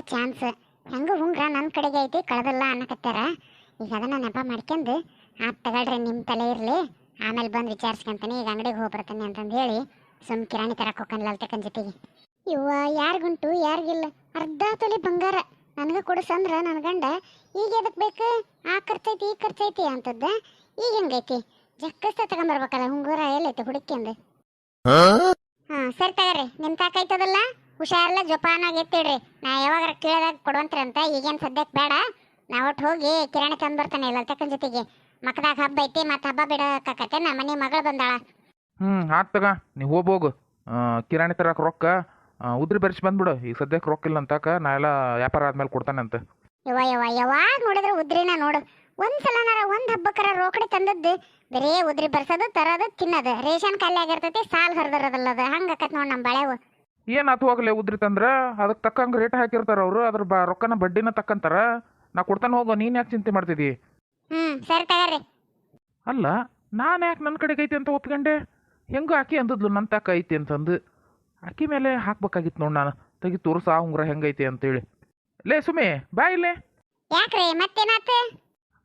ಇದ ಚಾನ್ಸ್ ಹೆಂಗೂ ಹುಂಗ್ರ ನನ್ನ ಕಡೆಗೆ ಐತಿ ಕಳೆದಲ್ಲ ಅನ್ನಕತ್ತಾರ. ಈಗ ಅದನ್ನು ನೆಪ ಮಾಡ್ಕೊಂಡು ಆ ತಗೊಳ್ರಿ ನಿಮ್ಮ ತಲೆ ಇರಲಿ ಆಮೇಲೆ ಬಂದು ವಿಚಾರಿಸ್ಕೊಂತಾನೆ ಈಗ ಅಂಗಡಿಗೆ ಹೋಗಿ ಬರ್ತಾನೆ ಅಂತಂದು ಹೇಳಿ ಸುಮ್ ಕಿರಾಣಿ ತರಕ್ಕೆ ಹೋಗ್ಕನ್ ಲಲ್ತಕ್ಕನ ಜೊತೆಗೆ. ಇವ ಯಾರಿಗುಂಟು ಯಾರಿಗಿಲ್ಲ ಅರ್ಧ ತೊಲೆ ಬಂಗಾರ. ನನಗೆ ಕೊಡಿಸಂದ್ರೆ ನನ್ನ ಗಂಡ. ಈಗ ಎದಕ್ ಬೇಕು? ಆ ಖರ್ಚೈತಿ ಈ ಖರ್ಚೈತಿ ಅಂತದ್ದ. ಈಗ ಹೆಂಗೈತಿ? ಜಕ್ಕಸ್ತ ತಗೊಂಬರ್ಬೇಕಲ್ಲ ಹುಂಗೂರ ಎಲ್ಲೈತಿ ಹುಡುಕಿಂದು ಹಾ ಸರಿ ತಗೋರಿ ನಿಮ್ಮ ತಾಕೈತದಲ್ಲ ಹುಷಾರೆಲ್ಲ ಜೋಪಾನಾಗಿ ಎತ್ತಿಡ್ರಿ. ನಾ ಯಾವಾಗ ಕೇಳಿದಾಗ ಕೊಡುವಂತ್ರಿ ಅಂತ ಈಗೇನು ಸದ್ಯಕ್ಕೆ ಬೇಡ. ನಾ ಒಟ್ಟು ಹೋಗಿ ಕಿರಾಣಿ ತಂದು ಬರ್ತಾನೆ ಇಲ್ಲ ತಕ್ಕನ ಜೊತೆಗೆ. ಮಕ್ಕದಾಗ ಹಬ್ಬ ಐತಿ ಮತ್ತು ಹಬ್ಬ ಬಿಡಕಾಕತ್ತೆ ನಮ್ಮ ಮನೆ ಮಗಳು ಬಂದಾಳ. ಹ್ಞೂ ಆತ್ ತಗ ನೀವು ಹೋಗ್ಬೋಗು ಕಿರಾಣಿ ತರಕ್ಕೆ ರೊಕ್ಕ ಉದ್ರಿ ಬೆರೆಸಿ ಬಂದ್ಬಿಡು. ಈಗ ಸದ್ಯಕ್ಕೆ ರೊಕ್ಕ ಇಲ್ಲ ಅಂತಕ ನಾ ಎಲ್ಲ ವ್ಯಾಪಾರ ಆದ್ಮೇಲೆ ಕೊಡ್ತಾನೆ ಅಂತ ಯವ್ವ ಯವ್ವ ಯಾವಾಗ ನೋಡಿದ್ರೆ ಉದ್ರಿನ ನೋಡು. ಏನಾರ ಒಂದು ಹಬ್ಬಕ್ಕರ ರೋಕಡೆ ತಂದದ್ದು ಬರೇ ಉದ್ರಿ ಬರ್ಸೋದು ತರೋದು ತಿನ್ನೋದು. ರೇಷನ್ ಖಾಲಿ ಆಗಿರ್ತೈತಿ ಸಾಲ್ ಅದು ಹಂಗೆ ಆಕತ್ ನೋಡಿ ನಮ್ಮ ಬಳೆವು ಏನಾತು ಹೋಗಲೆ ಉದ್ರಿ ತಂದ್ರ ಅದಕ್ಕೆ ತಕ್ಕಂಗೆ ರೇಟ್ ಹಾಕಿರ್ತಾರ ಅವರು. ಅದ್ರ ಬ ರೊಕ್ಕನ ಬಡ್ಡಿನ ತಕ್ಕಂತಾರ. ನಾ ಕೊಡ್ತಾನೆ ಹೋಗೋ ನೀನು ಯಾಕೆ ಚಿಂತೆ ಮಾಡ್ತಿದ್ದಿ ಹ್ಮ್ ಸರಿ ತಗರಿ ಅಲ್ಲ ನಾನು ಯಾಕೆ ನನ್ನ ಕಡೆಗೆ ಐತಿ ಅಂತ ಒಪ್ಕೊಂಡೆ ಹೆಂಗೂ ಆಕಿ ಅಂದದ್ಲು ನನ್ನ ತಕ್ಕ ಐತಿ ಅಂತಂದು. ಆಕಿ ಮೇಲೆ ಹಾಕ್ಬೇಕಾಗಿತ್ತು ನೋಡಿ ನಾನು. ತೆಗಿ ತೋರ್ಸ ಆ ಉಂಗ್ರ ಹೆಂಗೈತಿ ಅಂತೇಳಿ. ಲೇ ಸುಮಿ ಬಾ ಇಲ್ಲೇ. ಯಾಕ್ರಿ ಮತ್ತೇನಾತ?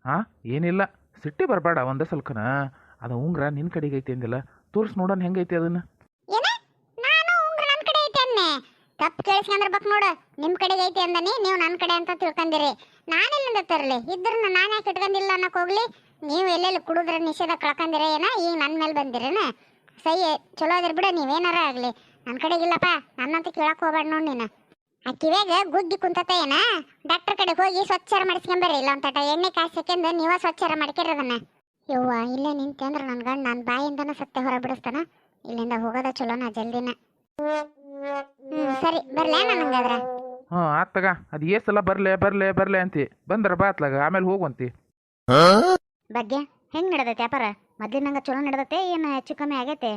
ಹಾಂ ಏನಿಲ್ಲ. ಸಿಟ್ಟಿ ಬರಬೇಡ ಒಂದೇ ಸಲ್ಕನ. ಅದು ಉಂಗ್ರ ನಿನ್ನ ಕಡೆಗೆ ಐತಿ ಅಂದಿಲ್ಲ. ತೋರ್ಸ್ ನೋಡೋಣ ಹೆಂಗೈತಿ ಅದನ್ನ ಏನ ನಾನು ಉಂಗ್ರ ನನ್ ಕಡೆ ಐತೆ ಅನ್ನೆ ತಪ್ಪು ಕೇಳಿಸ್ಕೊಂಡ್ರಬೇಕು ನೋಡು. ನಿಮ್ ಕಡೆಗೆ ಐತಿ ಅಂದನಿ, ನೀವು ನನ್ನ ಕಡೆ ಅಂತ ತಿಳ್ಕೊಂಡಿರಿ ನಾನೆಲ್ಲಿಂದ ತರಲಿ? ಇದ್ರನ್ನ ನಾನು ಯಾಕೆ ಇಟ್ಕೊಂಡಿಲ್ಲ ಅನ್ನಕ್ ಹೋಗ್ಲಿ? ನೀವು ಎಲ್ಲೆಲ್ಲಿ ಕುಡಿದ್ರೆ ನಿಷೇಧ ಕಳ್ಕೊಂಡಿರ ಏನ? ಈಗ ನನ್ನ ಮೇಲೆ ಬಂದಿರೇನ? ಸೈ, ಚಲೋ ಅದ್ರ ಬಿಡ, ನೀವೇನಾರ ಆಗ್ಲಿ. ನನ್ನ ಕಡೆಗಿಲ್ಲಪ್ಪ ನನ್ನಂತ ಕೇಳಕ್ ಹೋಗ್ಬೇಡ ನೋಡಿ ನೀನು. ಆ ಕಿವ್ಯಾಗ ಗುಗ್ಗಿ ಕುಂತತ ಏನ? ಡಾಕ್ಟರ್ ಕಡೆ ಹೋಗಿ ಸ್ವಚ್ಛಾರ ಮಾಡಿಸ್ಕೊಂಬರ್ರಿ ಇಲ್ಲ ಒಂದ್ ತಟ. ಎಣ್ಣೆ ಕಾಯ್ಸಕ್ಕೆಂದು ನೀವ ಸ್ವಚ್ಛಾರ ಮಾಡ್ಕಿರಿ ಅದನ್ನ. ಯವ್ವ, ಇಲ್ಲೇ ನಿಂತೆ ಅಂದ್ರೆ ನನ್ನ ಗಂಡ ನನ್ನ ಬಾಯಿಂದನ ಸತ್ಯ ಹೊರ ಬಿಡಿಸ್ತಾನ. ಇಲ್ಲಿಂದ ಹೋಗೋದ ಚಲೋನ ಜಲ್ದಿನ. ಸರಿ ಬರಲೇ ನನಗಾದ್ರ ಹಾ ಆತ್ ತಗ. ಅದು ಏ ಸಲ ಬರ್ಲೆ ಬರ್ಲೆ ಬರ್ಲೆ ಅಂತಿ. ಬಂದ್ರ ಬಾತ್ಲಾಗ ಆಮೇಲೆ ಹೋಗುವಂತಿ. ಬಗ್ಗೆ? ಹೆಂಗ್ ನಡೆದೈತಿ ವ್ಯಾಪಾರ? ಮೊದ್ಲಿನಂಗ ಚಲೋ ನಡೆದತೆ ಏನು ಹೆಚ್ಚು ಕಮ್ಮಿ ಆಗೈತೆ?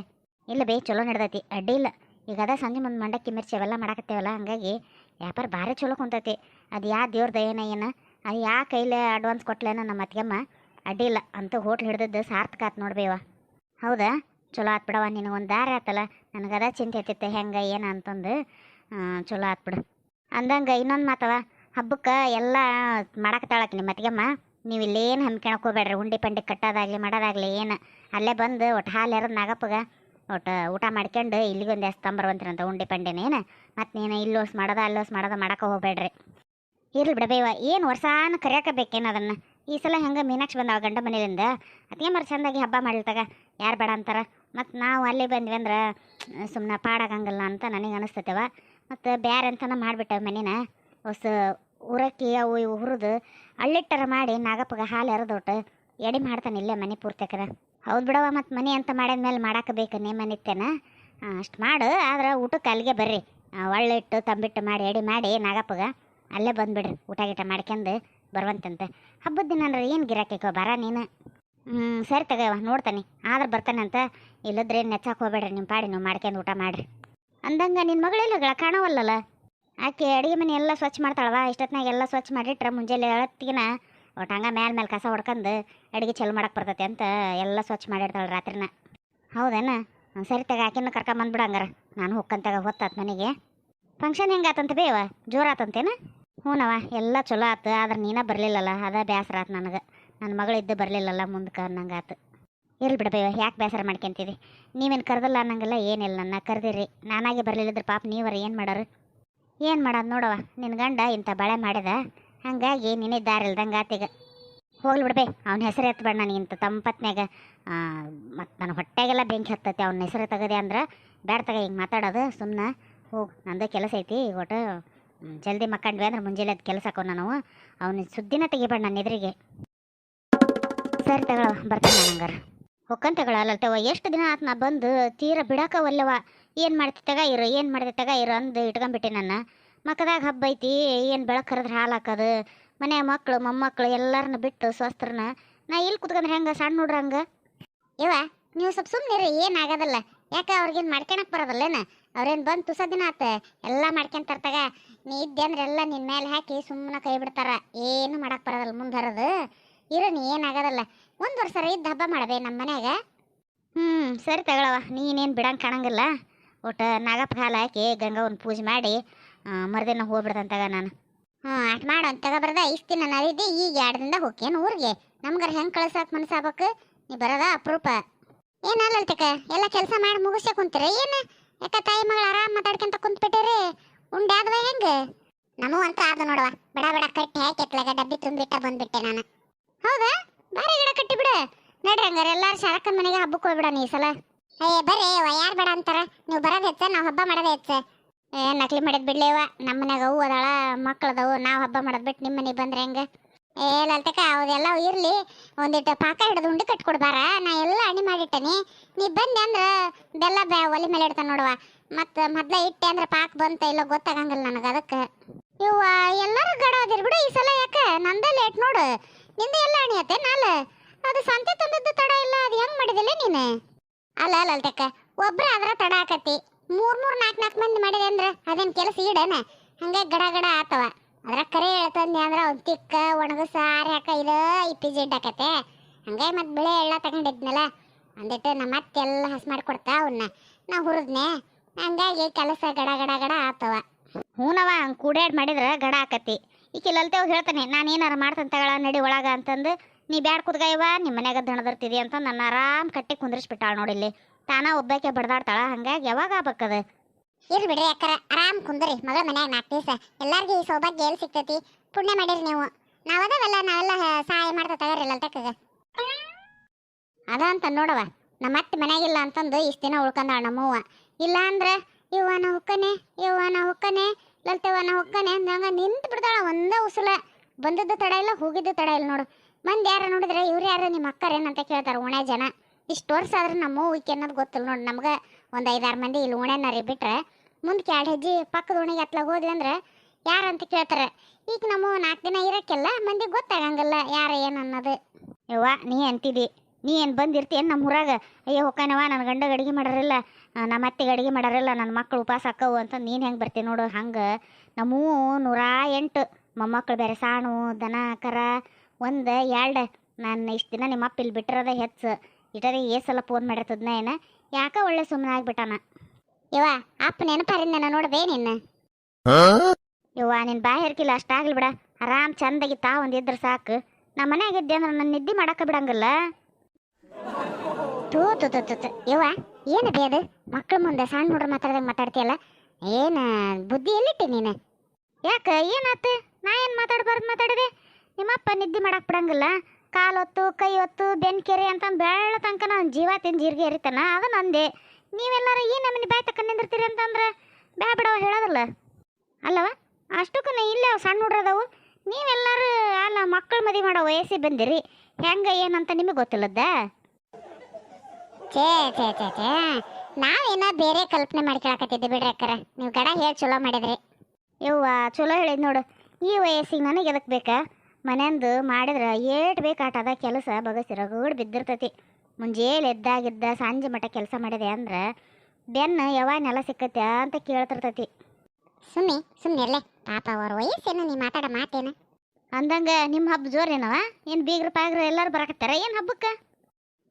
ಇಲ್ಲ ಬೇ ಚಲೋ ನಡೆದೈತಿ ಅಡ್ಡಿ ಇಲ್ಲ. ಈಗ ಅದ ಸಂಜೆ ಮುಂದೆ ಮಂಡಕ್ಕಿ ಮಿರ್ಚಿ ಅವೆಲ್ಲ ಮಾಡಾಕತ್ತೇವಲ್ಲ ಹಂಗಾಗಿ ವ್ಯಾಪಾರ ಭಾರಿ ಚಲೋ ಕುಂತೈತಿ. ಅದು ಯಾ ದೇವ್ರ ದಯನ ಏನ ಅದು ಯಾ ಕೈಲೇ ಅಡ್ವಾನ್ಸ್ ಕೊಟ್ಲೇನ ನಮ್ಮ ಅತ್ತಿಗೆಮ್ಮ ಅಡ್ಡಿ ಇಲ್ಲ. ಅಂತ ಹೋಟ್ಲ್ ಹಿಡ್ದದ್ದು ಸಾರ್ಥಕ ಆತ್ ನೋಡ್ಬೇವ ಹೌದಾ? ಚಲೋ ಆತ್ ಬಿಡವ ನಿನಗೊಂದು ದಾರಿ ಆತಲ್ಲ. ನನಗದ ಚಿಂತೆ ಆತಿತ್ತು ಹೆಂಗೆ, ಏನು ಅಂತಂದು. ಚಲೋ ಆತ್ ಬಿಡು. ಅಂದಂಗೆ ಇನ್ನೊಂದು ಮಾತವ, ಹಬ್ಬಕ್ಕೆ ಎಲ್ಲ ಮಾಡಾಕತ್ತಾಳಕ್ಕೆ ನಿಮ್ಮ ಮತ್ತಿಗೆಮ್ಮ ನೀವು ಇಲ್ಲೇನು ಹಮ್ಮಿಕೊಳಕ್ಕೆ ಹೋಗ್ಬೇಡ್ರಿ, ಉಂಡಿ ಪಂಡಿ ಕಟ್ಟೋದಾಗಲಿ, ಮಾಡೋದಾಗ್ಲಿ, ಏನು. ಅಲ್ಲೇ ಬಂದು ಒಟ್ಟು ಹಾಲು ಎರದು ನಾಗಪ್ಪಗ ಒಟ್ಟು ಊಟ ಮಾಡ್ಕೊಂಡು ಇಲ್ಲಿಗೊಂದು ಎಷ್ಟು ತಂಬರ್ವಂತ್ರಿ ಅಂತ ಉಂಡಿ ಪಂಡಿನ, ಏನು. ಮತ್ತು ನೀನು ಇಲ್ಲೋಸ್ ಮಾಡೋದ ಅಲ್ಲೋಸ್ ಮಾಡೋದ ಮಾಡಕ್ಕೆ ಹೋಗ್ಬೇಡ್ರಿ. ಇರ್ಲಿ ಬಿಡಬೇವ ಏನು ವರ್ಷಾನ ಕರಿಯಾಕ ಬೇಕೇನು ಅದನ್ನು. ಈ ಸಲ ಹೆಂಗೆ ಮೀನಾಕ್ಷಿ ಬಂದಾವ ಗಂಡ ಮನೆಯಿಂದ ಅದೇ ಮರ ಚಂದಾಗಿ ಹಬ್ಬ ಮಾಡ್ಲಿತ್ತಾಗ, ಯಾರು ಬೇಡ ಅಂತಾರ. ಮತ್ತು ನಾವು ಅಲ್ಲಿ ಬಂದ್ವಿ ಅಂದ್ರೆ ಸುಮ್ಮನೆ ಪಾಡಾಗಂಗಿಲ್ಲ ಅಂತ ನನಗೆ ಅನಿಸ್ತೈತವ. ಮತ್ತು ಬೇರೆ ಅಂತನ ಮಾಡಿಬಿಟ್ಟವ ಮನೆನ. ಹೊಸ ಉರಕ್ಕಿ ಅವು ಇವು ಹುರಿದು ಅಳ್ಳಿಟ್ಟರ ಮಾಡಿ ನಾಗಪ್ಪಗೆ ಹಾಲು ಎರೆದೊಟ್ಟು ಎಡೆ ಮಾಡ್ತಾನೆ ಇಲ್ಲೇ ಮನೆ ಪೂರ್ತಕರ ಹೌದು ಬಿಡವ ಮತ್ತು ಮನೆ ಅಂತ ಮಾಡಿದ ಮೇಲೆ ಮಾಡಕ್ಕೆ ಬೇಕು ನೀ ಮನಿತ್ತೇನ? ಅಷ್ಟು ಮಾಡು, ಆದ್ರೆ ಊಟಕ್ಕೆ ಅಲ್ಲಿಗೆ ಬರ್ರಿ. ಒಳ್ಳಿಟ್ಟು ತಂಬಿಟ್ಟು ಮಾಡಿ ಎಡಿ ಮಾಡಿ ನಾಗಪ್ಪಗೆ ಅಲ್ಲೇ ಬಂದುಬಿಡ್ರಿ. ಊಟ ಗೀಟ ಮಾಡ್ಕೊಂಡು ಬರುವಂತಂತೆ. ಹಬ್ಬದ ದಿನ ಅಂದ್ರೆ ಏನು ಗಿರಾಕಿಕೋ, ಬರ ನೀನು? ಹ್ಞೂ ಸರಿ ತಗವ ನೋಡ್ತಾನೆ. ಆದ್ರೆ ಬರ್ತಾನೆ ಅಂತ. ಇಲ್ಲದ್ರೆ ನೆಚ್ಚಕ್ಕೆ ಹೋಗ್ಬೇಡ್ರಿ ನಿಮ್ಮ ಪಾಡಿ ನೀವು ಮಾಡ್ಕೊಂಡು ಊಟ ಮಾಡಿರಿ. ಅಂದಂಗೆ ನಿನ್ನ ಮಗಳೆಲ್ಲ ಕಾಣವಲ್ಲಲ್ಲ? ಆಕೆ ಅಡುಗೆ ಮನೆ ಎಲ್ಲ ಸ್ವಚ್ಛ ಮಾಡ್ತಾಳವ ಇಷ್ಟೊತ್ನಾಗ ಎಲ್ಲ ಸ್ವಚ್ಛ ಮಾಡಿಟ್ರೆ ಮುಂಜಾನೆ ಎಳತ್ತಿಗಿನ ಒಟ್ಟು ಹಂಗೆ ಮೇಲೆ ಮೇಲೆ ಕಸ ಹೊಡ್ಕೊಂಡು ಅಡುಗೆ ಚಲೋ ಮಾಡಕ್ಕೆ ಬರ್ತತೆ ಅಂತ ಎಲ್ಲ ಸ್ವಚ್ಛ ಮಾಡಿರ್ತಾಳೆ ರಾತ್ರಿನ. ಹೌದೇನ? ಸರಿ ತಗ, ಆಕಿನ ಕರ್ಕೊಂಬಂದ್ಬಿಡು ಹಂಗಾರ. ನಾನು ಹೊಕ್ಕಂತಾಗ ಹೊತ್ತಾತ್ ಮನೆಗೆ. ಫಂಕ್ಷನ್ ಹೆಂಗಾತಂತ ಬೇವ? ಜೋರಾತಂತೇನ? ಹ್ಞೂನವ ಎಲ್ಲ ಚಲೋ ಆತು, ಆದ್ರೆ ನೀನೇ ಬರಲಿಲ್ಲಲ್ಲ, ಅದ ಬೇಸರ ಆತು ನನಗೆ. ನನ್ನ ಮಗಳಿದ್ದು ಬರಲಿಲ್ಲಲ್ಲ ಮುಂದಕ್ಕೆ ಅನ್ನಂಗಾತು ಬಿಡಪ್ಪ ಬಿಡಬೇವ ಯಾಕೆ ಬೇಸರ ಮಾಡ್ಕೊಂತೀರಿ? ನೀವೇನು ಕರೆದಲ್ಲ ಅನ್ನಂಗಿಲ್ಲ, ಏನಿಲ್ಲ ನನ್ನ, ಕರೆದಿರಿ. ನಾನಾಗೆ ಬರಲಿಲ್ಲದ್ರ ಪಾಪ ನೀವರ ಏನು ಮಾಡೋರು? ಏನು ಮಾಡೋದು ನೋಡವ ನಿನ್ನ ಗಂಡ ಇಂಥ ಬಳೆ ಮಾಡಿದ, ಹಂಗಾಗಿ ನಿನ್ನೆ ದಾರಿಲ್ದಂಗೆ ಆತೀಗ ಹೋಗ್ಲಿ ಬಿಡ್ಬೇ, ಅವ್ನ ಹೆಸರು ಎತ್ತಬೇಡ ನನಗೆ ಇಂಥ ತಂಪತ್ನ್ಯಾಗ. ಮತ್ತು ನನ್ನ ಹೊಟ್ಟೆಗೆಲ್ಲ ಬೆಂಕಿ ಹತ್ತೈತಿ ಅವ್ನ ಹೆಸರು ತೆಗದೆ ಅಂದ್ರೆ ಬೇಡ ತಗ, ಹಿಂಗೆ ಮಾತಾಡೋದು ಸುಮ್ಮನೆ ಹೋಗಿ. ನಂದು ಕೆಲಸ ಐತಿ, ಒಟ್ಟು ಜಲ್ದಿ ಮಕ್ಕಂಡ್ವಿ ಅಂದ್ರೆ ಮುಂಜಾನೆ ಅದು ಕೆಲಸಕ್ಕೋ ನಾವು ಅವನ ಸುದ್ದಿನ ತೆಗಿಬೇಡ ನನ್ನ ಎದುರಿಗೆ. ಸರಿ ತಗೊಳವ ಬರ್ತಾನೆ ನಾನು ಹಂಗಾರ. ಹೊಕ್ಕನ್ ತಗೊಳಲ್ಲಲ್ತವ ಎಷ್ಟು ದಿನ ಆತ್ಮ ಬಂದು ತೀರ ಬಿಡಾಕ ಒಲ್ಲವ? ಏನು ಮಾಡ್ತಿ ತಗ ಇರು, ಏನು ಮಾಡ್ತಿ ತಗ ಇರು ಅಂದು ಇಟ್ಕೊಂಡ್ಬಿಟ್ಟೆ ನನ್ನ ಮಕ್ಕದಾಗ ಹಬ್ಬ ಐತಿ, ಏನು ಬೆಳಕು ಕರೆದ್ರೆ ಹಾಲು ಹಾಕೋದು, ಮನೆ ಮಕ್ಕಳು ಮೊಮ್ಮಕ್ಕಳು ಎಲ್ಲರನ್ನ ಬಿಟ್ಟು ಸ್ವಸ್ತ್ರನ ನಾ ಇಲ್ಲಿ ಕುತ್ಕೊಂಡ್ರೆ ಹೆಂಗೆ ಸಣ್ಣ ನೋಡ್ರಂಗ ಹಂಗೆ? ಇವ ನೀವು ಸ್ವಲ್ಪ ಏನು ಏನಾಗೋದಲ್ಲ ಯಾಕೆ ಅವ್ರಿಗೇನು ಮಾಡ್ಕೊಳಕ್ ಬರೋದಲ್ಲೇನ ಅವ್ರೇನು ಬಂದು ತುಸ ದಿನ ಆತ, ಎಲ್ಲ ಮಾಡ್ಕೊಂತಾರ ತಗ. ನೀ ಇದ್ದೆ ಅಂದ್ರೆ ಎಲ್ಲ ನಿನ್ನ ಮೇಲೆ ಹಾಕಿ ಸುಮ್ಮನೆ ಕೈ ಬಿಡ್ತಾರ. ಏನು ಮಾಡಕ್ ಬರೋದಲ್ಲ ಮುಂದೆ ಹರಿದು. ಇರು ಏನಾಗದಲ್ಲ. ಒಂದು ವರ್ಷ ಇದ್ದ ಹಬ್ಬ ಮಾಡಬೇ ನಮ್ಮ ಮನ್ಯಾಗ. ಹ್ಞೂ ಸರಿ ತಗೊಳವ ನೀನೇನು ಬಿಡಂಗೆ ಕಾಣಂಗಿಲ್ಲ. ಒಟ್ಟು ನಾಗಪ್ಪ ಹಾಲು ಹಾಕಿ ಗಂಗವ್ವನ ಪೂಜೆ ಮಾಡಿ ಮರ್ದಿನ ಹೋಗ್ಬಿಡ್ದಂತಾಗ ನಾನು. ಹ್ಞೂ ಅಟ್ ಮಾಡು ಅಂತ ತಗೊಬರ್ದ ಇಷ್ಟು ದಿನ ನರಿದ್ದೆ ಈಗ ಎರಡು ದಿನದಾಗ ಊರಿಗೆ. ನಮ್ಗಾರ ಹೆಂಗೆ ಕಳ್ಸಕ್ಕೆ ಮನಸ್ಸಾಗಬೇಕು ನೀ ಬರೋದ ಅಪರೂಪ. ಏನಲ್ಲ ಎಲ್ಲ ಕೆಲಸ ಮಾಡಿ ಮುಗಿಸ್ಯ ಕುಂತೀರಿ ಏನು? ಯಾಕ ತಾಯಿ ಮಗಳು ಆರಾಮ್ ಮಾತಾಡ್ಕೊಂತ ಕುಂತ್ಬಿಟ್ಟಿರಿ? ಉಂಡಾದ್ವ ಹೆಂಗೆ? ನಮೂ ಅಂತ ಆದ ನೋಡವ ಬಡ ಬಡ ಕಟ್ಟಿ ಹಾಕಿ ಎತ್ಲಾಗ ಡಬ್ಬಿ ತುಂಬಿಟ್ಟ ಬಂದ್ಬಿಟ್ಟೆ ನಾನು. ಹೌದಾ? ಬಾರಿ ಗಿಡ ಕಟ್ಟಿ ಬಿಡು ನಡ್ರಿ ಹಂಗಾರೆ, ಎಲ್ಲಾರು ಶಾರಕ್ಕನ ಮನೆಗೆ ಹಬ್ಬಕ್ಕೆ ಹೋಗ್ಬಿಡೋಣ ಈ ಸಲ. ಅಯ್ಯ ಬರ್ರಿ ಯಾರು ಬೇಡ ಅಂತಾರ? ನೀವು ಬರೋದು ನಾವು ಹಬ್ಬ ಮಾಡೋದೇ ಹೆಚ್ಚ. ಏ, ನಕಲಿ ಮಾಡೋದು ಬಿಡ್ಲೇವ ನಮ್ಮ ಮನ್ಯಾಗ ಅವು ಅದಾಳ ಮಕ್ಕಳದವು ನಾವು ಹಬ್ಬ ಮಾಡೋದು ಬಿಟ್ಟು ನಿಮ್ಮ ಮನೆಗೆ ಬಂದ್ರೆ ಹೆಂಗೆ? ಏ ಲಲ್ತಕ ಅವದೆಲ್ಲ ಇರಲಿ. ಒಂದಿಟ್ಟು ಪಾಕ ಹಿಡಿದು ಉಂಡೆ ಕಟ್ಕೊಡ್ಬಾರ ನಾ ಎಲ್ಲ ಅಣಿ ಮಾಡಿಟ್ಟನಿ. ನೀ ಬಂದೆ ಅಂದ್ರೆ ಬೆಲ್ಲ ಬ್ಯಾ, ಒಲೆ ಮೇಲೆ ಇಡ್ತಾನೆ ನೋಡುವ. ಮತ್ತು ಮೊದ್ಲ ಇಟ್ಟೆ ಅಂದ್ರೆ ಪಾಕ ಬಂತ ಇಲ್ಲ ಗೊತ್ತಾಗಂಗಿಲ್ಲ ನನಗೆ ಅದಕ್ಕೆ. ಇವ್ವ ಎಲ್ಲರೂ ಗಡ ಅದಿರ್ ಬಿಡು ಈ ಸಲ ಯಾಕೆ? ನಂದೇ ಲೇಟ್ ನೋಡು. ನಿಂದ ಎಲ್ಲ ಅಣಿಯತ್ತೆ? ನಾಲ? ಅದು ಸಂತೆ ತಂದದ್ದು ತಡ ಇಲ್ಲ, ಅದು ಹೆಂಗ್ ಮಾಡಿದಿಲ್ಲ ನೀನು? ಅಲ್ಲ ಅಲ್ಲ ಅಲ್ತಕ್ಕ ಒಬ್ರ ಆದ್ರ ತಡ ಆಕತಿ ಮೂರ್ ಮೂರ್ ನಾಲ್ಕು ನಾಲ್ಕು ಮಂದಿ ಮಾಡಿದೆ ಅಂದ್ರೆ ಅದೇನ್ ಕೆಲಸ ಈಡೇನ? ಹಂಗೆ ಗಡ ಗಡ ಆತವ. ಅದ್ರ ಕರೆ ಹೇಳ್ತಂದೆ ಅಂದ್ರೆ ಅವ್ನು ತಿಕ್ಕ ಒಣಗಸ ಸಾರಿ ಹಾಕ ಇದು ಇಪ್ಪಿ ಜಿಡ್ ಆಕತೆ ಹಂಗೆ ಮತ್ತೆ ಬಿಳೆ ಎಲ್ಲ ತಗೊಂಡಿದ್ನಲ್ಲ, ಅಂದಿಟ್ಟು ನಮ್ಮ ಅತ್ತೆ ಎಲ್ಲ ಹಸ್ ಮಾಡಿಕೊಡ್ತಾ ಅವನ್ನ ನಾ ಹುರಿದ್ನೆ. ಹಂಗಾಗಿ ಕೆಲಸ ಗಡ ಗಡ ಗಡ ಆತವ. ಹೂನವ, ಹಂಗೆ ಕೂಡ್ಯಾಡ್ ಮಾಡಿದ್ರೆ ಗಡ ಆಕತಿ ಈಕಿ ಅವ್ರು ಹೇಳ್ತಾನೆ ನಾನು ಏನಾರು ಮಾಡ್ತಾನೆ ತಗಳ ನಡಿ ಒಳಗ ಅಂತಂದು ನೀ ಬ್ಯಾಡ್ ಕುದ್ಗಾಯವ ನಿಮ್ಮ ಮನ್ಯಾಗ ದಣದಿರ್ತಿದಿ ಅಂತ ನನ್ನ ಆರಾಮ್ ಕಟ್ಟಿ ಕುಂದ್ರಿಸ್ಬಿಟ್ಟಾಳ ನೋಡಿಲ್ಲಿ ತಾನ ಒಬ್ಬಾಕೆ ಬಡ್ದಾಡ್ತಾಳ ಹಂಗಾಗಿ ಯಾವಾಗ ಆಗ್ಬೇಕದ? ಇರ್ ಬಿಡ್ರಿ ಅಕ್ಕರ ಆರಾಮ್ ಕುಂದ್ರಿ ಮಗಳ ಮನ್ಯಾಗ ನಾಲ್ಕು ದಿವಸ. ಎಲ್ಲಾರ್ಗೂ ಈ ಸೌಭಾಗ್ಯ ಎಲ್ಲಿ ಸಿಗ್ತೈತಿ? ಪುಣ್ಯ ಮಾಡಿರಿ ನೀವು. ನಾವದವೆಲ್ಲ ನಾವೆಲ್ಲ ಸಹಾಯ ಮಾಡ್ತಾ ತಗೋರಿ ಲಲ್ತಕ್ಕಗ ಅದ ಅಂತ ನೋಡವ ನಮ್ಮ ಅತ್ತೆ ಮನ್ಯಾಗಿಲ್ಲ ಅಂತಂದು ಇಷ್ಟ ದಿನ ಉಳ್ಕೊಂಡಾಳ ನಮ್ಮವ್ವ. ಇಲ್ಲ ಅಂದ್ರೆ ಇವ್ವ ನಾ ಹುಕ್ಕನೆ ಇವ್ವ ನಾ ಹೊಕ್ಕನೆ ಲಲ್ತವ್ವ ನಾ ಹೊಕ್ಕಾನೆ ಅಂದಂಗ ನಿಂತು ಬಿಡ್ತಾಳ ಒಂದ ಉಸುಲ. ಬಂದದ್ದು ತಡ ಇಲ್ಲ, ಹೋಗಿದ್ದು ತಡ ಇಲ್ಲ ನೋಡು. ಮಂದಿ ಯಾರ ನೋಡಿದ್ರೆ ಇವ್ರು ಯಾರು ನಿಮ್ಮ ಅಕ್ಕರೇನಂತ ಕೇಳ್ತಾರೆ ಓಣೆ ಜನ. ಇಷ್ಟು ವರ್ಷ ಆದ್ರೆ ನಮ್ಮ ಊಕೆ ಅನ್ನೋದು ಗೊತ್ತಿಲ್ಲ ನೋಡಿ ನಮ್ಗೆ. ಒಂದು ಐದಾರು ಮಂದಿ ಇಲ್ಲಿ ಓಣೆನಾರಿ ಬಿಟ್ರೆ ಮುಂದೆ ಎರಡು ಹೆಜ್ಜೆ ಪಕ್ಕದ ಓಣಿಗೆ ಹತ್ಲಾಗ ಹೋದ್ವಿ ಅಂದ್ರೆ ಯಾರಂತ ಕೇಳ್ತಾರೆ. ಈಗ ನಮ್ಮ ನಾಲ್ಕು ದಿನ ಇರೋಕ್ಕೆಲ್ಲ ಮಂದಿಗೆ ಗೊತ್ತಾಗಂಗಿಲ್ಲ ಯಾರು ಏನು ಅನ್ನೋದು. ಯವ್ವ, ನೀ ಅಂತಿದಿ. ನೀ ಏನು ಬಂದಿರ್ತೀಯ ನಮ್ಮ ಊರಾಗ? ಅಯ್ಯೋ ಹೊಕ್ಕಾನವ ನನ್ನ ಗಂಡಗೆ ಅಡುಗೆ ಮಾಡೋರಿಲ್ಲ. ನಮ್ಮ ಅತ್ತೆಗೆ ಅಡುಗೆ ಮಾಡೋರಿಲ್ಲ. ನನ್ನ ಮಕ್ಕಳು ಉಪವಾಸ ಹಾಕವು ಅಂತ ನೀನು ಹೆಂಗೆ ಬರ್ತೀನಿ ನೋಡು ಹಂಗೆ. ನಮ್ಮೂ ನೂರ ಎಂಟು ಮೊಮ್ಮಕ್ಕಳು ಬೇರೆ ಸಾಣು ದನ ಕರ ಒಂದು ಎರಡು. ನಾನು ಇಷ್ಟು ದಿನ ನಿಮ್ಮ ಅಪ್ಪ ಇಲ್ಲಿ ಬಿಟ್ಟಿರೋದೇ ಹೆಚ್ಚು. ಇಟರಿ ಏ ಸಲ ಫೋನ್ ಮಾಡಿರ್ತದನ ಏನು? ಯಾಕ ಒಳ್ಳೆ ಸುಮ್ಮನೆ ಆಗ್ಬಿಟ್ಟಾನ? ಯವ್ವ ಅಪ್ಪ ನೆನಪಾರಿಂದ ನೋಡ್ದೆ ನಿನ್ನ. ಯವ್ವ ನಿನ್ ಬಾಯ್ ಹರ್ಕಿಲ್ಲ ಅಷ್ಟಾಗ್ಲಿ ಬಿಡ. ಆರಾಮ್ ಚಂದಾಗಿ ತಾ ಒಂದಿದ್ರೆ ಸಾಕು. ನಮ್ಮ ಮನ್ಯಾಗ ಇದ್ದೆ ಅಂದ್ರೆ ನನ್ನ ನಿದ್ದೆ ಮಾಡೋಕೆ ಬಿಡಂಗಿಲ್ಲ. ತೂ, ತು ತು ತು. ಯವ್ವ, ಏನು ಬೇದು ಮಕ್ಳ ಮುಂದೆ ಸಣ್ಣ ಹುಡ್ರು ಮಾತಾಡ್ದಂಗೆ ಮಾತಾಡ್ತೀಯಲ್ಲ? ಏನು, ಬುದ್ಧಿ ಎಲ್ಲಿಟ್ಟಿ ನೀನು? ಯಾಕೆ, ಏನಾತು? ನಾ ಏನು ಮಾತಾಡಬಾರ್ದು ಮಾತಾಡಿದೆ? ನಿಮ್ಮಪ್ಪ ನಿದ್ದೆ ಮಾಡಕ್ ಬಿಡಂಗಿಲ್ಲ. ಕಾಲು ಹೊತ್ತು ಕೈ ಹೊತ್ತು ಬೆನ್ ಕೆರೆ ಅಂತ ಬೆಳ್ಳ ತನಕ ನಾನು ಜೀವ ತಿಂದು ಜೀರಿಗೆ ಎರಿತಾನ. ಅದು ನಂದೆ. ನೀವೆಲ್ಲರೂ ಈ ನಮ್ಮನೆ ಬಾಯ್ ತಕ್ಕ ನಿಂದಿರ್ತೀರಿ ಅಂತಂದ್ರೆ ಬ್ಯಾ ಬಿಡವ ಹೇಳೋದಲ್ಲ. ಅಲ್ಲವ ಅಷ್ಟಕ್ಕೂ ಇಲ್ಲೇ ಸಣ್ಣ ಹುಡ್ರದವು ನೀವೆಲ್ಲರೂ ಅಲ್ಲ ಮಕ್ಕಳು ಮದುವೆ ಮಾಡೋ ವಯಸ್ಸಿಗೆ ಬಂದಿರಿ. ಹೆಂಗೆ ಏನಂತ ನಿಮಗೆ ಗೊತ್ತಿಲ್ಲದ ಛೇ ಛೇ ಛೇ ಛೇ. ನಾವೇನ ಬೇರೆ ಕಲ್ಪನೆ ಮಾಡ್ಕೊಳಕತ್ತಿದ್ದೆ ಬಿಡ್ರಿ ಅಕ್ಕರ. ನೀವು ಗಡ ಹೇಳಿ ಚಲೋ ಮಾಡಿದ್ರಿ. ಯವ್ವ ಚಲೋ ಹೇಳಿದ್ ನೋಡು. ಈ ವಯಸ್ಸಿಗೆ ನನಗೆ ಎದಕ್ ಬೇಕಾ? ಮನೆಯಂದು ಮಾಡಿದ್ರೆ ಏಟ್ ಬೇಕಾಟದ ಕೆಲಸ ಬಗಸಿರ ಗೂಡ್ ಬಿದ್ದಿರ್ತೈತಿ. ಮುಂಜೇಲಿ ಎದ್ದಾಗಿದ್ದ ಸಂಜೆ ಮಟ್ಟ ಕೆಲಸ ಮಾಡಿದೆ ಅಂದ್ರೆ ಬೆನ್ನು ಯಾವಾಗ ನೆಲ ಸಿಕ್ಕತ್ತೆ ಅಂತ ಕೇಳ್ತಿರ್ತೈತಿ. ಸುಮ್ಮನೆ ಸುಮ್ಮನೆ ಇರಲೇ. ಪಾಪ ಅವ್ರ ವಯಸ್ಸೇನು ನೀ ಮಾತಾಡೋ ಮಾತೇನು? ಅಂದಂಗ ನಿಮ್ಮ ಹಬ್ಬ ಜೋರೇನವ? ಏನು ಬೀಗ್ರ ಪಾಗ್ರ ಎಲ್ಲರೂ ಬರಕತ್ತಾರ? ಏನು ಹಬ್ಬಕ್ಕೆ?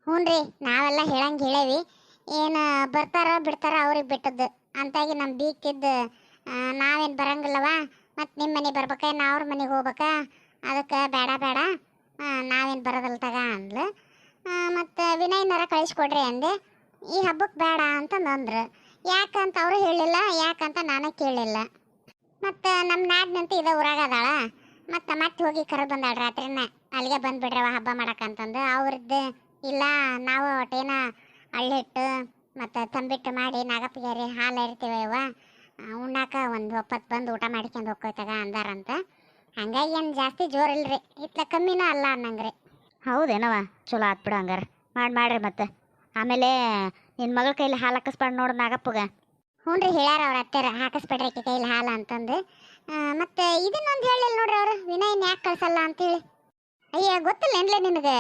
ಹ್ಞೂ ರೀ, ನಾವೆಲ್ಲ ಹೇಳಂಗೆ ಹೇಳೇವಿ. ಏನು ಬರ್ತಾರ ಬಿಡ್ತಾರ ಅವ್ರಿಗೆ ಬಿಟ್ಟದ್ದು. ಅಂತಾಗಿ ನಮ್ಮ ಬೀಕಿದ್ದು ನಾವೇನು ಬರಂಗಿಲ್ಲವ? ಮತ್ತು ನಿಮ್ಮ ಮನೆಗೆ ಬರ್ಬೇಕಾ ನಾ ಅವ್ರ ಮನೆಗೆ ಹೋಗ್ಬೇಕಾ? ಅದಕ್ಕೆ ಬೇಡ ಬೇಡ. ನಾವೇನು ಬರೋದಲ್ಲ ತಗ ಅಂದ್ಲು. ಮತ್ತು ವಿನಯ್ನರ ಕಳಿಸ್ಕೊಡ್ರಿ ಅಂದೆ. ಈ ಹಬ್ಬಕ್ಕೆ ಬೇಡ ಅಂತ ಅಂದ್ರು. ಯಾಕಂತ ಅವರು ಹೇಳಿಲ್ಲ, ಯಾಕಂತ ನಾನು ಕೇಳಿಲ್ಲ. ಮತ್ತು ನಮ್ಮ ನಾಡಿನಂತ ಇದೆ ಊರಾಗ ಅದಾಳ. ಮತ್ತು ಮತ್ತೆ ಹೋಗಿ ಕರೆದು ಬಂದಾಳ ರಾತ್ರಿನ. ಅಲ್ಲಿಗೆ ಬಂದುಬಿಡ್ರವ ಹಬ್ಬ ಮಾಡೋಕ್ಕಂತಂದು ಅವ್ರದ್ದು ಇಲ್ಲ ನಾವು ಒಟ್ಟೇನ ಅಳ್ಳಿಟ್ಟು ಮತ್ತು ತಂಬಿಟ್ಟು ಮಾಡಿ ನಾಗಪ್ಪಗೇರಿ ಹಾಲು ಎರಿತೀವಿ ಇವ ಉಣ್ಣಾಕ ಒಂದು ಒಪ್ಪತ್ತು ಬಂದು ಊಟ ಮಾಡ್ಕೊಂಡು ಹೋಗ್ಕೋತಾಗ ಅಂದಾರಂತ. ಹಂಗಾಗಿ ಏನು ಜಾಸ್ತಿ ಜೋರ್ ಇಲ್ರಿ ಇತ್ಲ ಕಮ್ಮಿನೂ ಅಲ್ಲ ಅನ್ನಂಗ್ರಿ. ಹೌದೇನವ ಚಲೋ ಆತ್ ಬಿಡು ಹಂಗಾರ ಮಾಡಿ ಮಾಡ್ರಿ ಮತ್ತೆ. ಆಮೇಲೆ ನಿನ್ನ ಮಗಳ ಕೈಲಿ ಹಾಲು ಹಾಕಿಸ್ಬಾರ್ದು ನೋಡು ನಾಗಪ್ಪಗ. ಹ್ಞೂ ರೀ ಹೇಳ್ಯಾರ ಅವ್ರ ಅತ್ತೆರ ಹಾಕಿಸ್ಬೇಡ್ರಿ ಆಕೆ ಕೈಲಿ ಹಾಲು ಅಂತಂದು. ಮತ್ತು ಇದನ್ನೊಂದು ಹೇಳಿಲ್ಲ ನೋಡ್ರಿ ಅವರು ವಿನಯನ್ ಯಾಕೆ ಕಳ್ಸಲ್ಲ ಅಂತೇಳಿ. ಅಯ್ಯ ಗೊತ್ತಿಲ್ಲ ಏನ್ಲೇ ನಿನಗೆ?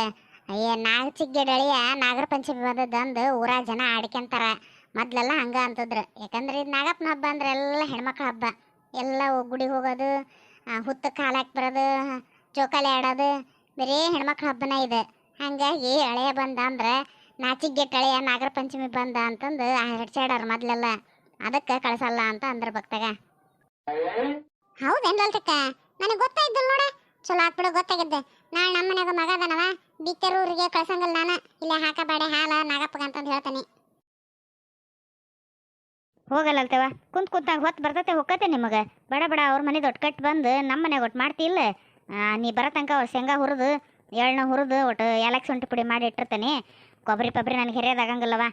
ಅಯ್ಯ ನಾಗ ಚಿಗ್ಗೆಡಳಿಯ ನಾಗರ ಪಂಚಮಿ ಬಂದದ್ದಂದು ಊರಾಗ ಜನ ಆಡ್ಕೊಂತಾರ. ಮೊದ್ಲೆಲ್ಲ ಹಂಗ ಅಂತದ್ರ. ಯಾಕಂದ್ರೆ ಇದು ನಾಗಪ್ಪನ ಹಬ್ಬ ಅಂದ್ರೆ ಎಲ್ಲ ಹೆಣ್ಮಕ್ಳ ಹಬ್ಬ. ಎಲ್ಲ ಗುಡಿ ಹೋಗೋದು ಹುತ್ತ ಕಾಲಾಕ್ ಬರೋದು, ಚೌಕಾಲಿ ಆಡೋದು, ಬರೀ ಹೆಣ್ಮಕ್ಳ ಹಬ್ಬನ ಇದೆ. ಹಂಗಾಗಿ ಹಳೆಯ ಬಂದ ಅಂದ್ರೆ ನಾಚಿಗೆಟ್ ಹಳೆಯ ನಾಗರ ಪಂಚಮಿ ಬಂದ ಅಂತಂದು ಹಡ್ಸಾಡಾರ ಮೊದ್ಲೆಲ್ಲ ಅದಕ್ಕೆ ಕಳಿಸಲ್ಲ ಅಂತ ಅಂದ್ರ ಭಕ್ತಾಗ. ಹೌದೇನ್ ಲಲ್ತಕ್ಕ ನನಗೆ ಗೊತ್ತಾಯ್ತು ನೋಡ. ಚಲೋ ಆತ್ ಬಿಡು ಗೊತ್ತಾಗಿದ್ದೆ ನಾಳೆ ನಮ್ಮ ಮನೆಯಾಗ ಮಗ ಅದನವ, ಬಿತ್ತರೂರಿಗೆ ಕಳ್ಸಂಗಲ್ಲ ನಾನು. ಇಲ್ಲ ಹಾಕಬೇಡ ಹಾಲ, ನಾಗಪ್ಪಗ ಅಂತಂದು ಹೇಳ್ತಾನೆ. ಹೋಗಲ್ಲ ಅಲ್ತವ ಕುಂತ್ ಕುಂತಾಗ ಹೊತ್ತು ಬರ್ತತೆ, ಹೊಕ್ಕತೆ ನಿಮಗೆ. ಬಡ ಬಡ, ಅವ್ರ ಮನೆ ದೊಡ್ಡ ಕಟ್ಟು ಬಂದು ನಮ್ಮ ಮನೆಗೆ ಒಟ್ಟು ಮಾಡ್ತಿಲ್ಲ ನೀ ಬರೋ ತನಕ ಅವ್ರು ಶೇಂಗಾ ಹುರಿದು, ಎಳ್ನ ಹುರಿದು ಒಟ್ಟು ಏಲಕ್ಕಿ ಶುಂಠಿ ಪುಡಿ ಮಾಡಿ ಇಟ್ಟಿರ್ತಾನೆ. ಕೊಬ್ಬರಿ ಪಬ್ಬರಿ ನನಗೆ ಹೆರಿಯೋದಾಗಂಗಿಲ್ಲವ